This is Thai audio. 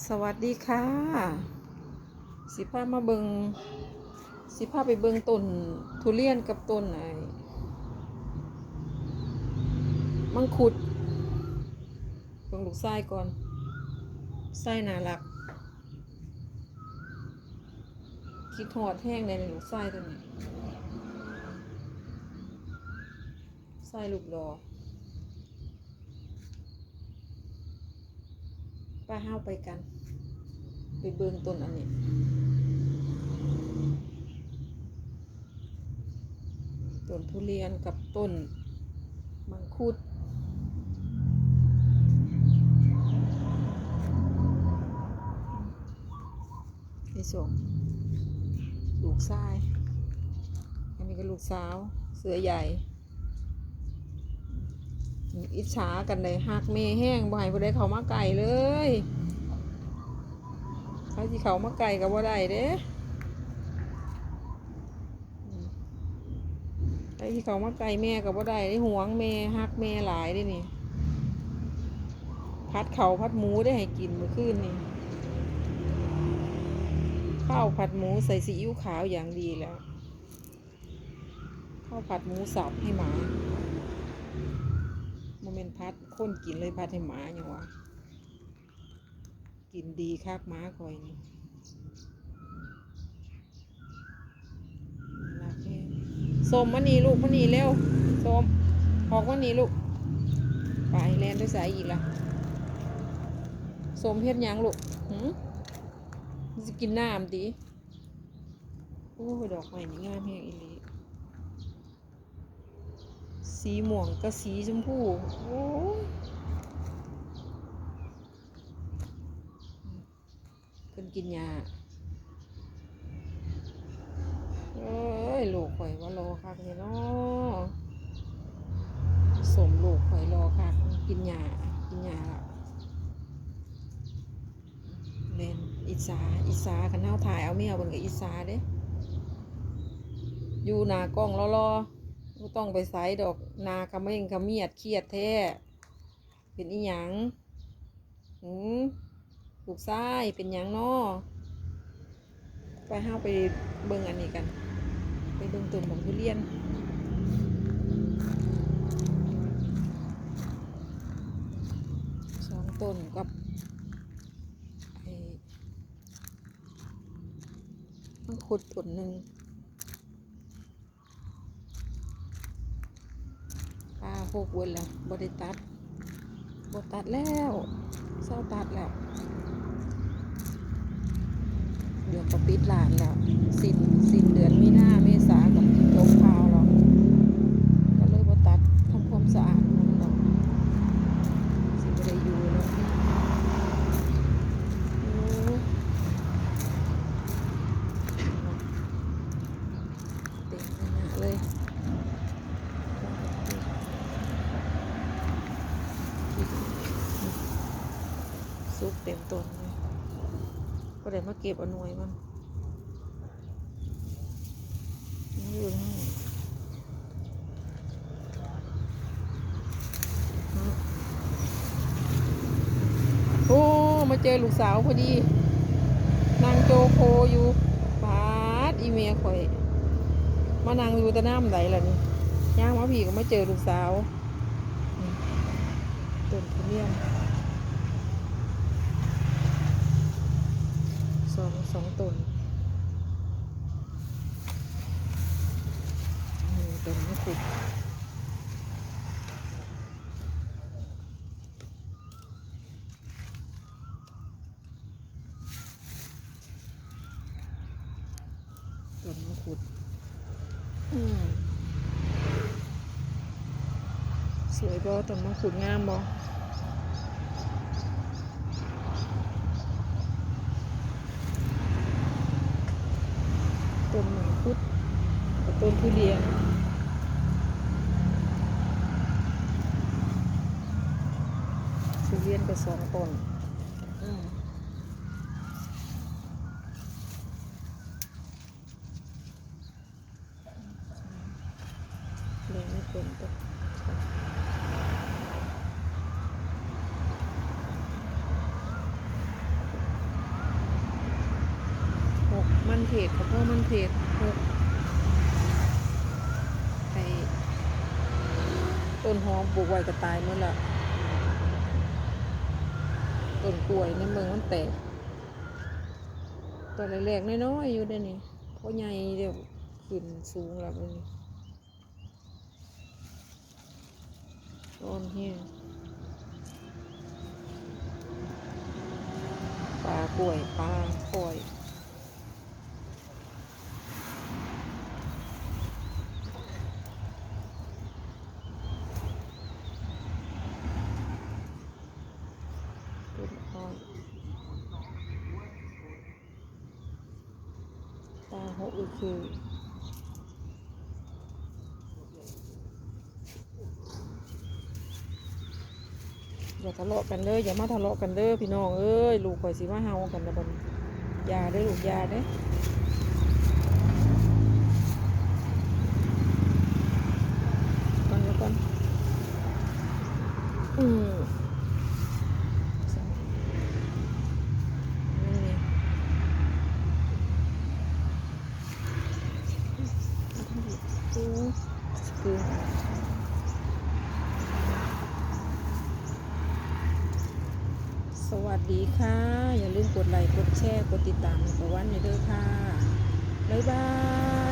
สวัสดีค่ะ สิพามาเบิงสิพาไปเบิงต้นทุเรียนกับต้นไอ้มังคุดเบิงลูกไส้ก่อนไส้น่ารัก คิดหอดแห้งในลูกไส้ตัวนี้ไส้ลูกดอก ป้าห้าวไปกัน ไปเบิ่งต้นอันนี้ต้นทุเรียนกับต้นมังคุดนี่ส่งลูกชาย อันนี้ก็ลูกสาว เสือใหญ่ อิจฉากันเลยหักเมแห้งบ่ให้บ่ได้เขามาไก่เลยเขาที่เขามาไก่กับบ่ได้เด้ไอ้ที่เขามาไก่แม่กับบ่ได้ได้หวงแม่หักแม่หลายเด้นี่พัดเขาพัดหมูได้ให้กินเมื่อคืนนี่ข้าวผัดหมูใส่ซีอิ๊วขาวอย่างดีแล้วข้าวผัดหมูสับให้หมา มเมนพัดคนกินเลยพัดให้หมาอย่างวะกินดีคักหมาคอยนี่รักแท้ส้มมันนี่ลูกมันนี่เร็วส้มออกมันนี่ลูกไปแลนด้วยสายอีกละส้มเฮ็ดหยังลูกหืมจะกินน้ำดีโอ้ดอกไม้นี่งามแฮงอีหลี สีม่วงกับสีชมพูโอ้ยเพิ่นกินยาเอ้ยลูกข่อยว่ารอคักเนี่ยเนาะสมลูกข่อยรอคักกินยากินยาเล่นอิสาอิสาคันเฮาถ่ายเอาเมียเบิ่งกับอิสาเด้อยู่หน้ากล้องรอๆ บ่ต้องไปไสดอกนาขะเม่งขะเมียดเครียดแท้ เป็นอีหยังหืมลูกชายเป็นหยังน้อไปห้าไปเบิ่งอันนี้กัน ไปเบิ่งต้นของทุเรียนสองต้นกับไอ้มังคุดต้นหนึ่ง ป้าหกเวนแล้วบริตัดบตัดแล้วเศร้าตัดแล้ว เดือนก็ปิดหลานแล้ว สิ้นสิ้นเดือนมีนาเมษากับจบข่าวแล้วก็เลยบตัดทำความสะอาดมันดอกสิบได้อยู่แล้วโอ้เต็มขนาดเลย ซุปเต้นเลยก็เลยมาเก็บอหน่วยมันอยู่นห้องโอ้ มาเจอลูกสาวพอดี นางโจโคอยู่ปาดอีเมียข่อย มานั่งอยู่ต่น้ำไหลล่ะนี่ย่างมาพี่ก็มาเจอลูกสาวต้นทุเรียน สองสองต้นนี่เป็นมะขุดต้นมะขุดอืมสวยบ่ต้นมะขุดงามบ่ ต้นมังคุดกับต้นทุเรียนทุเรียนก็สองต้นเลยไม่เป็นต้น มันเทศกับพ่อมันเทศหกไอ้ต้นหอมปลูกไว้ก็ตายหมดละต้นกล้วยในเมืองมันแตกตอนแรกๆน้อยๆอยู่เดี๋ยวนี้เพราะใหญ่เดี๋ยวขึ้นสูงแล้วมันต้นเฮียปลากล้วยปลาปล่อย ต้นอ้อย ตาหัวอือคืออย่าทะเลาะกันเด้ออย่ามาทะเลาะกันเด้อพี่น้องเอ้ยลูกข่อยสิมาเฮากันนะบัดนี้อยาเด้อลูกอยาเด้อก่อนแล้วก่อนอืม นี่ไงดูคือ สวัสดีค่ะ อย่าลืมกดไลค์กดแชร์กดติดตามในประวันนี้เด้อค่ะ บ๊ายบาย